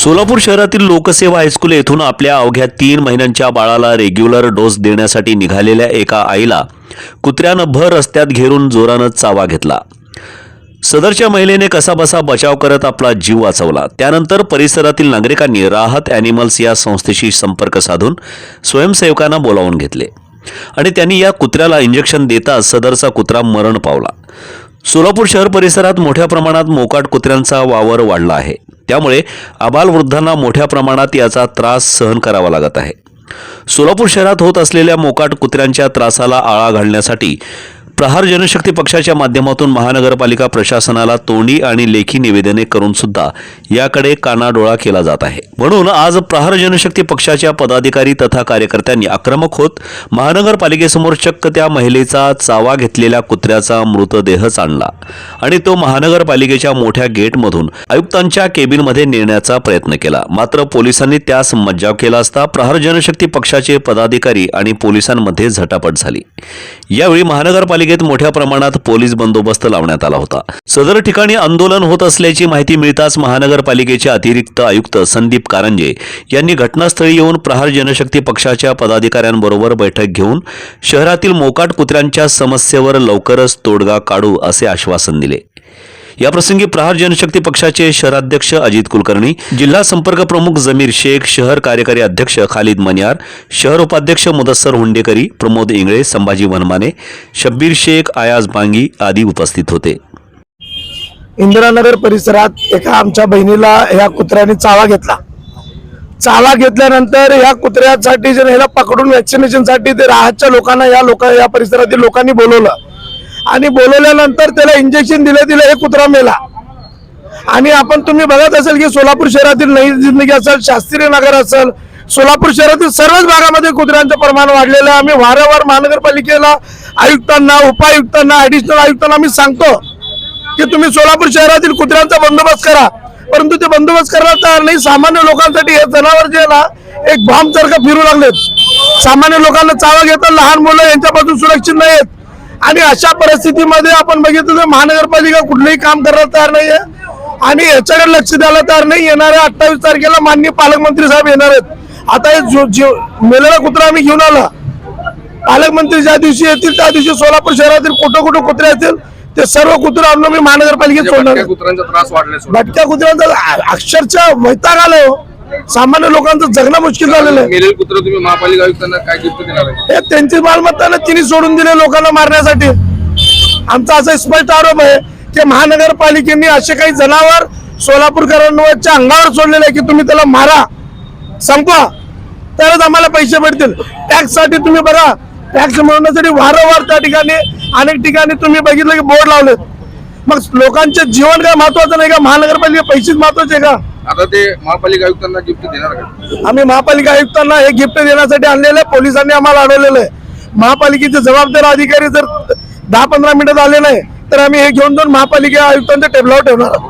सोलापूर शहरातील लोकसेवा हायस्कूल येथून आपल्या अवघ्या तीन महिन्यांच्या बाळाला रेग्युलर डोस देण्यासाठी निघालेल्या एका आईला कुत्र्यानं भर रस्त्यात घेरून जोरानं चावा घेतला. सदरच्या महिलेने कसाबसा बचाव करत आपला जीव वाचवला. त्यानंतर परिसरातील नागरिकांनी राहत ॲनिमल्स या संस्थेशी संपर्क साधून स्वयंसेवकांना बोलावून घेतले आणि त्यांनी या कुत्र्याला इंजेक्शन देताच सदरचा कुत्रा मरण पावला. सोलापूर शहर परिसरात मोठ्या प्रमाणात मोकाट कुत्र्यांचा वावर वाढला आहे. त्यामुळे आबालवृद्धांना मोठ्या प्रमाणात याचा त्रास सहन करावा लागत आहे. सोलापूर शहरात होत असलेल्या मोकाट कुत्र्यांच्या त्रासाला आळा घालण्यासाठी प्रहार जनशक्ती पक्षाच्या माध्यमातून महानगरपालिका प्रशासनाला तोंडी आणि लेखी निवेदने करून सुद्धा याकडे कानाडोळा केला जात आहे. म्हणून आज प्रहार जनशक्ती पक्षाच्या पदाधिकारी तथा कार्यकर्त्यांनी आक्रमक होत महानगरपालिकेसमोर चक्क त्या महिलेचा चावा घेतलेल्या कुत्र्याचा मृतदेहच आणला आणि तो महानगरपालिकेच्या मोठ्या गेटमधून आयुक्तांच्या केबिनमध्ये नेण्याचा प्रयत्न केला. मात्र पोलिसांनी त्यास मज्जाव केला असता प्रहार जनशक्ती पक्षाचे पदाधिकारी आणि पोलिसांमध्ये झटापट झाली. यावेळी महानगरपालिकेत मोठ्या प्रमाणात पोलीस बंदोबस्त लावण्यात आला होता. सदर ठिकाणी आंदोलन होत असल्याची माहिती मिळताच महानगरपालिकेचे अतिरिक्त आयुक्त संदीप कारंजे यांनी घटनास्थळी येऊन प्रहार जनशक्ती पक्षाच्या पदाधिकाऱ्यांबरोबर बैठक घेऊन शहरातील मोकाट कुत्र्यांच्या समस्येवर लवकरच तोडगा काढू असे आश्वासन दिले. याप्रसंगी प्रहार जनशक्ती पक्षाचे शहराध्यक्ष अजित कुलकर्णी जिल्हा संपर्क प्रमुख जमीर शेख शहर कार्यकारी अध्यक्ष खालिद मनियार शहर उपाध्यक्ष मुदस्सर हुंडेकरी प्रमोद इंगळे संभाजी वनमाने शब्बीर शेख आयाज बांगी आदी उपस्थित होते. इंदिरानगर परिसरात एका आमच्या बहिणीला या कुत्र्याने चावा घेतला. चावा घेतल्यानंतर या कुत्र्यासाठी जर ह्याला पकडून व्हॅक्सिनेशनसाठी ते राहतच्या लोकांना या लोक या परिसरातील लोकांनी बोलवलं आणि बोलवल्यानंतर त्याला इंजेक्शन दिलं दिलं हे कुत्रा मेला. आणि आपण तुम्ही बघत असेल की सोलापूर शहरातील नई जिंदगी असेल शास्त्रीय नगर असेल सोलापूर शहरातील सर्वच भागामध्ये कुत्र्यांचं प्रमाण वाढलेलं आहे. आम्ही वारंवार महानगरपालिकेला आयुक्तांना उपायुक्तांना ऍडिशनल आयुक्तांना आम्ही सांगतो की तुम्ही सोलापूर शहरातील कुत्र्यांचा बंदोबस्त करा. परंतु ते बंदोबस्त करायला तयार नाही. सामान्य लोकांसाठी हे जनावर जे ना एक बॉम्ब फिरू लागलेत. सामान्य लोकांना चावा घेतात लहान मुलं यांच्यापासून सुरक्षित नाहीत आणि अशा परिस्थितीमध्ये आपण बघितलं तर महानगरपालिका कुठलंही काम करायला तयार नाहीये आणि याच्याकडे लक्ष द्यायला तयार नाही येणाऱ्या अठ्ठावीस तारखेला माननीय पालकमंत्री साहेब येणार आहेत आता हे मेलेला कुत्रा आम्ही घेऊन आला पालकमंत्री ज्या दिवशी येतील त्या दिवशी सोलापूर शहरातील कुठं कुठं कुत्रे असतील ते सर्व कुत्रे आणून मी महानगरपालिकेत सोडणार भटक्या आहे. कुत्र्यांचा त्रास वाढलाय सोडा. भटक्या कुत्र्यांचा अक्षरशः वैताग आलाय हो. सामान्य लोकांचं जगणं मुश्किल झालेलं आहे. कुत्र तुम्ही महापालिका आयुक्तांना काय गिफ्ट देणार आहे? हे त्यांची मालमत्ता ना तिने सोडून दिले लोकांना मारण्यासाठी. आमचा असा स्पष्ट आरोप आहे की महानगरपालिकेने असे काही जनावर सोलापूरकरांवरच्या अंगावर सोडलेले आहे की तुम्ही त्याला मारा. संपवा. तरच आम्हाला पैसे भेटतील टॅक्ससाठी तुम्ही बघा टॅक्स मिळवण्यासाठी वारंवार त्या ठिकाणी अनेक ठिकाणी तुम्ही बघितलं की बोर्ड लावलेत. मग लोकांचे जीवन काय महत्वाचं नाही का? महानगरपालिका पैसेच महत्त्वाचे का? आता ते महापालिका आयुक्तांना गिफ्ट देणार का? आम्ही महापालिका आयुक्तांना हे गिफ्ट देण्यासाठी आणलेलं आहे. पोलिसांनी आम्हाला अडवलेलं आहे. महापालिकेचे जबाबदार अधिकारी जर दहा पंधरा मिनिटात आले नाही तर आम्ही हे घेऊन जाऊन महापालिका आयुक्तांच्या टेबलावर ठेवणार आहोत.